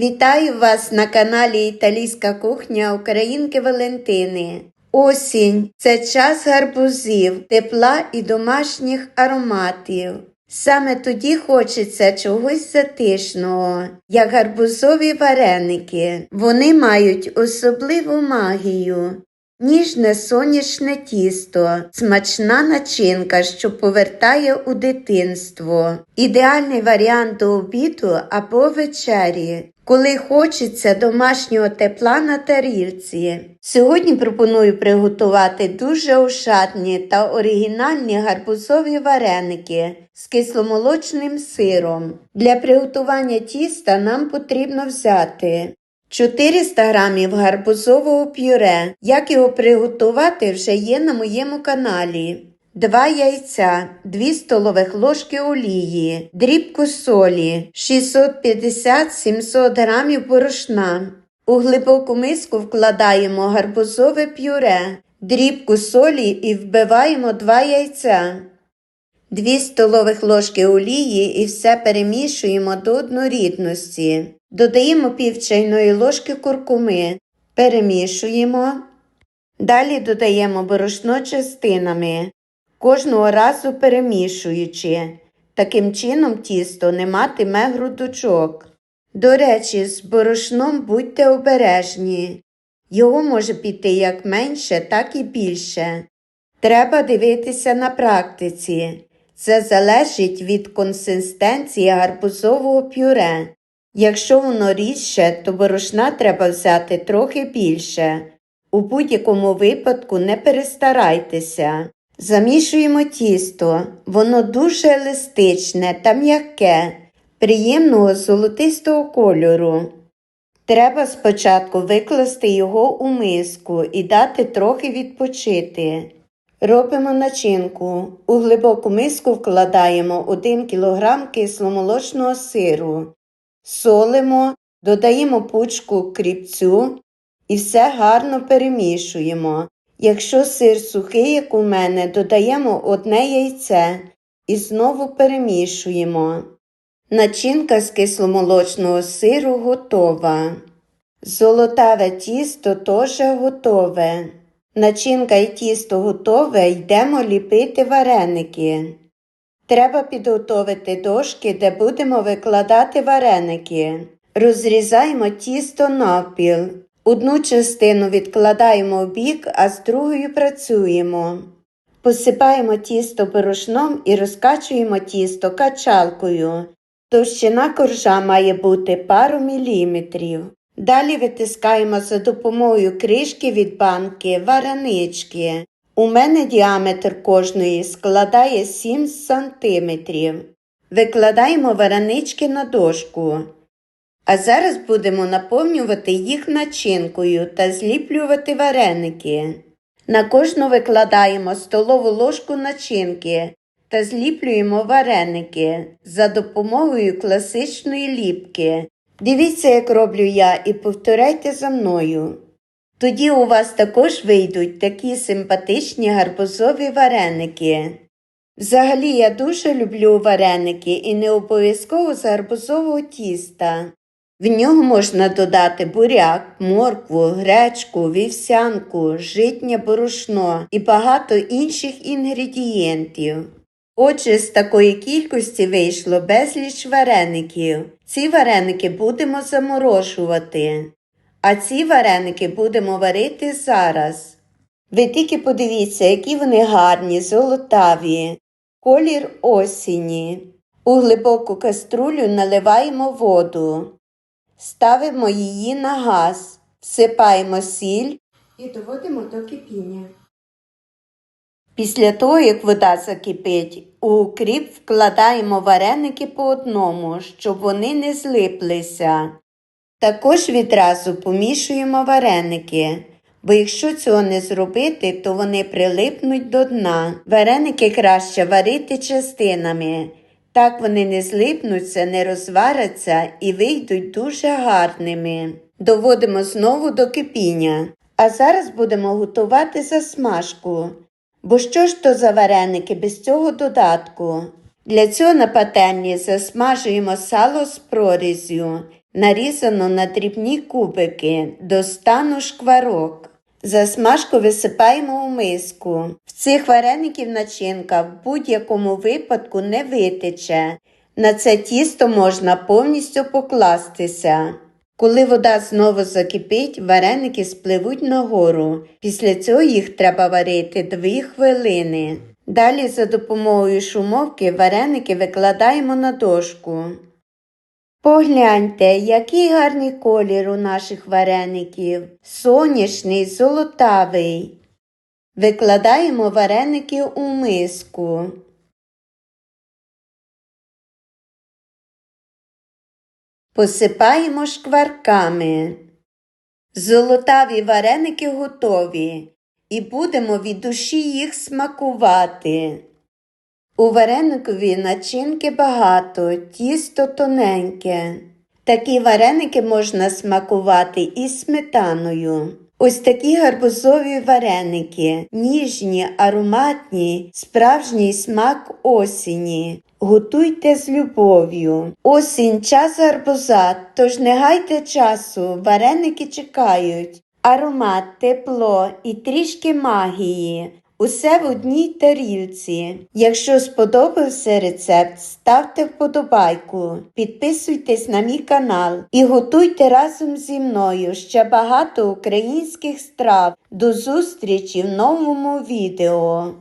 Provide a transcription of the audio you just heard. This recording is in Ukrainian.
Вітаю вас на каналі Італійська кухня Українки Валентини. Осінь це час гарбузів, тепла і домашніх ароматів. Саме тоді хочеться чогось затишного, як гарбузові вареники. Вони мають особливу магію. Ніжне сонячне тісто, смачна начинка, що повертає у дитинство. Ідеальний варіант до обіду або вечері, коли хочеться домашнього тепла на тарілці. Сьогодні пропоную приготувати дуже ошатні та оригінальні гарбузові вареники з кисломолочним сиром. Для приготування тіста нам потрібно взяти 400 грамів гарбузового пюре. Як його приготувати, вже є на моєму каналі. 2 яйця, 2 столових ложки олії, дрібку солі, 650-700 грамів борошна. У глибоку миску вкладаємо гарбузове пюре, дрібку солі і вбиваємо 2 яйця. 2 столових ложки олії і все перемішуємо до однорідності. Додаємо пів чайної ложки куркуми, перемішуємо. Далі додаємо борошно частинами, кожного разу перемішуючи. Таким чином тісто не матиме грудочок. До речі, з борошном будьте обережні. Його може піти як менше, так і більше. Треба дивитися на практиці. Це залежить від консистенції гарбузового пюре. Якщо воно рідше, то борошна треба взяти трохи більше. У будь-якому випадку не перестарайтеся. Замішуємо тісто, воно дуже еластичне та м'яке, приємного золотистого кольору. Треба спочатку викласти його у миску і дати трохи відпочити. Робимо начинку. У глибоку миску вкладаємо 1 кг кисломолочного сиру, солимо, додаємо пучку кріпцю і все гарно перемішуємо. Якщо сир сухий, як у мене, додаємо одне яйце і знову перемішуємо. Начинка з кисломолочного сиру готова. Золотаве тісто теж готове. Начинка і тісто готове, йдемо ліпити вареники. Треба підготовити дошки, де будемо викладати вареники. Розрізаємо тісто навпіл. Одну частину відкладаємо в бік, а з другою працюємо. Посипаємо тісто борошном і розкачуємо тісто качалкою. Товщина коржа має бути пару міліметрів. Далі витискаємо за допомогою кришки від банки варенички. У мене діаметр кожної складає 7 см. Викладаємо варенички на дошку. А зараз будемо наповнювати їх начинкою та зліплювати вареники. На кожну викладаємо столову ложку начинки та зліплюємо вареники за допомогою класичної ліпки. Дивіться, як роблю я, і повторяйте за мною. Тоді у вас також вийдуть такі симпатичні гарбузові вареники. Взагалі, я дуже люблю вареники і не обов'язково з гарбузового тіста. В нього можна додати буряк, моркву, гречку, вівсянку, житнє борошно і багато інших інгредієнтів. Отже, з такої кількості вийшло безліч вареників. Ці вареники будемо заморожувати, а ці вареники будемо варити зараз. Ви тільки подивіться, які вони гарні, золотаві, колір осені. У глибоку каструлю наливаємо воду, ставимо її на газ, всипаємо сіль і доводимо до кипіння. Після того, як вода закипить, у кріп вкладаємо вареники по одному, щоб вони не злиплися. Також відразу помішуємо вареники, бо якщо цього не зробити, то вони прилипнуть до дна. Вареники краще варити частинами. Так вони не злипнуться, не розваряться і вийдуть дуже гарними. Доводимо знову до кипіння. А зараз будемо готувати засмажку. Бо що ж то за вареники без цього додатку? Для цього на пательні засмажуємо сало з прорізю Нарізано на дрібні кубики до стану шкварок. Засмажку висипаємо у миску. В цих вареників начинка в будь-якому випадку не витече. На це тісто можна повністю покластися. Коли вода знову закипить, вареники спливуть нагору. Після цього їх треба варити 2 хвилини. Далі за допомогою шумовки вареники викладаємо на дошку. Погляньте, який гарний колір у наших вареників. Соняшний, золотавий. Викладаємо вареники у миску. Посипаємо шкварками. Золотаві вареники готові, і будемо від душі їх смакувати. У вареникові начинки багато, тісто тоненьке. Такі вареники можна смакувати із сметаною. Ось такі гарбузові вареники, ніжні, ароматні, справжній смак осені. Готуйте з любов'ю. Осінь час гарбуза, тож не гайте часу, вареники чекають. Аромат, тепло і трішки магії. Усе в одній тарілці. Якщо сподобався рецепт, ставте вподобайку, підписуйтесь на мій канал і готуйте разом зі мною ще багато українських страв. До зустрічі в новому відео.